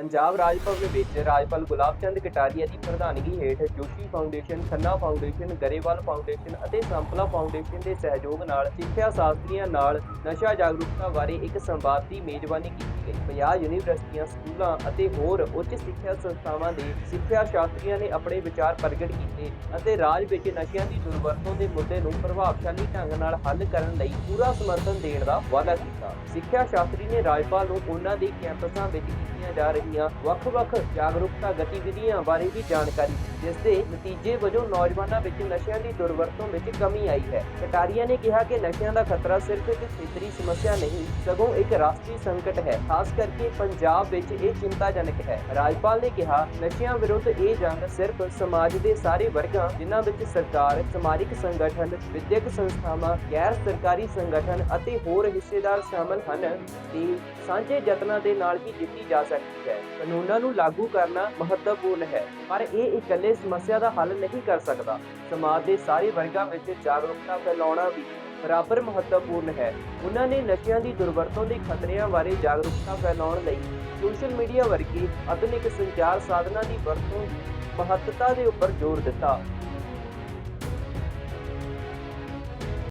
ਪੰਜਾਬ ਰਾਜ ਭਵਨ ਵਿੱਚ ਰਾਜਪਾਲ ਗੁਲਾਬ ਚੰਦ ਕਟਾਰੀਆ ਦੀ ਪ੍ਰਧਾਨਗੀ ਹੇਠ Joshi foundation, Khanna foundation, Grewal foundation ਅਤੇ ਸੰਪਲਾ ਫਾਊਂਡੇਸ਼ਨ ਦੇ ਸਹਿਯੋਗ ਨਾਲ ਸਿੱਖਿਆ ਸ਼ਾਸਤਰੀਆਂ ਨਾਲ ਨਸ਼ਾ ਜਾਗਰੂਕਤਾ ਬਾਰੇ ਇੱਕ ਸੰਵਾਦ ਦੀ ਮੇਜ਼ਬਾਨੀ ਕੀਤੀ ਗਈ 50 ਯੂਨੀਵਰਸਿਟੀਆਂ, ਸਕੂਲਾਂ ਅਤੇ ਹੋਰ ਉੱਚ ਸਿੱਖਿਆ ਸੰਸਥਾਵਾਂ ਦੇ ਸਿੱਖਿਆ ਸ਼ਾਸਤਰੀਆਂ ਨੇ ਆਪਣੇ ਵਿਚਾਰ ਪ੍ਰਗਟ ਕੀਤੇ ਅਤੇ ਰਾਜ ਵਿੱਚ ਨਸ਼ਿਆਂ ਦੀ ਦੁਰਵਰਤੋਂ ਦੇ ਮੁੱਦੇ ਨੂੰ ਪ੍ਰਭਾਵਸ਼ਾਲੀ ਢੰਗ ਨਾਲ ਹੱਲ ਕਰਨ ਲਈ ਪੂਰਾ ਸਮਰਥਨ ਦੇਣ ਦਾ ਵਾਅਦਾ ਕੀਤਾ। ਸਿੱਖਿਆ ਸ਼ਾਸਤਰੀ ਨੇ ਰਾਜਪਾਲ ਨੂੰ ਉਹਨਾਂ ਦੇ ਕੈਂਪਸਾਂ ਵਿੱਚ ਕੀਤੀਆਂ ਜਾ ਰਹੀਆਂ ਵੱਖ-ਵੱਖ ਜਾਗਰੂਕਤਾ ਗਤੀਵਿਧੀਆਂ ਬਾਰੇ ਵੀ ਜਾਣਕਾਰੀ ਦਿੱਤੀ, ਜਿਸ ਦੇ ਨਤੀਜੇ ਵਜੋਂ ਨੌਜਵਾਨਾਂ ਵਿੱਚ ਨਸ਼ਿਆਂ ਦੀ ਦੁਰਵਰਤੋਂ ਵਿੱਚ ਕਮੀ ਆਈ ਹੈ। ਕਟਾਰੀਆ ਨੇ ਕਿਹਾ ਕਿ ਨਸ਼ਿਆਂ ਦਾ ਖਤਰਾ ਸਿਰਫ ਇੱਕ ਖੇਤਰੀ ਸਮੱਸਿਆ ਨਹੀਂ, ਸਗੋਂ ਇੱਕ ਰਾਸ਼ਟਰੀ ਸੰਕਟ ਹੈ ਖਾਸ ਕਰਕੇ ਪੰਜਾਬ ਵਿੱਚ ਇਹ ਚਿੰਤਾਜਨਕ ਹੈ। ਰਾਜਪਾਲ ਨੇ ਕਿਹਾ, ਨਸ਼ਿਆਂ ਵਿਰੁੱਧ ਇਹ ਜੰਗ ਸਿਰਫ ਸਮਾਜ ਦੇ ਸਾਰੇ ਵਰਗਾਂ, ਜਿਨ੍ਹਾਂ ਵਿੱਚ ਸਰਕਾਰ, ਸਮਾਜਿਕ ਸੰਗਠਨ, ਵਿਦਿਅਕ ਸੰਸਥਾਵਾਂ, ਗੈਰ ਸਰਕਾਰੀ ਸੰਗਠਨ ਅਤੇ ਹੋਰ ਹਿੱਸੇਦਾਰ ਸ਼ਾਮਲ ਹਨ ਤੇ ਸਾਂਝੇ ਯਤਨਾਂ ਦੇ ਨਾਲ ਹੀ ਜਿੱਤੀ ਜਾ ਸਕਦੀ ਹੈ। ਕਾਨੂੰਨਾਂ ਨੂੰ ਲਾਗੂ ਕਰਨਾ ਮਹੱਤਵਪੂਰਨ ਹੈ, ਪਰ ਇਹ ਇਕੱਲੇ ਸਮੱਸਿਆ ਦਾ ਹੱਲ ਨਹੀਂ ਕਰ ਸਕਦਾ। ਸਮਾਜ ਦੇ ਸਾਰੇ ਵਰਗਾਂ ਵਿੱਚ ਜਾਗਰੂਕਤਾ ਫੈਲਾਉਣਾ ਵੀ ਬਰਾਬਰ ਮਹੱਤਵਪੂਰਨ ਹੈ। ਉਹਨਾਂ ਨੇ ਨਸ਼ਿਆਂ ਦੀ ਦੁਰਵਰਤੋਂ ਦੇ ਖਤਰਿਆਂ ਬਾਰੇ ਜਾਗਰੂਕਤਾ ਫੈਲਾਉਣ ਲਈ ਸੋਸ਼ਲ ਮੀਡੀਆ ਵਰਗੀ ਆਧੁਨਿਕ ਸੰਚਾਰ ਸਾਧਨਾਂ ਦੀ ਵਰਤੋਂ ਮਹੱਤਤਾ ਦੇ ਉੱਪਰ ਜ਼ੋਰ ਦਿੱਤਾ।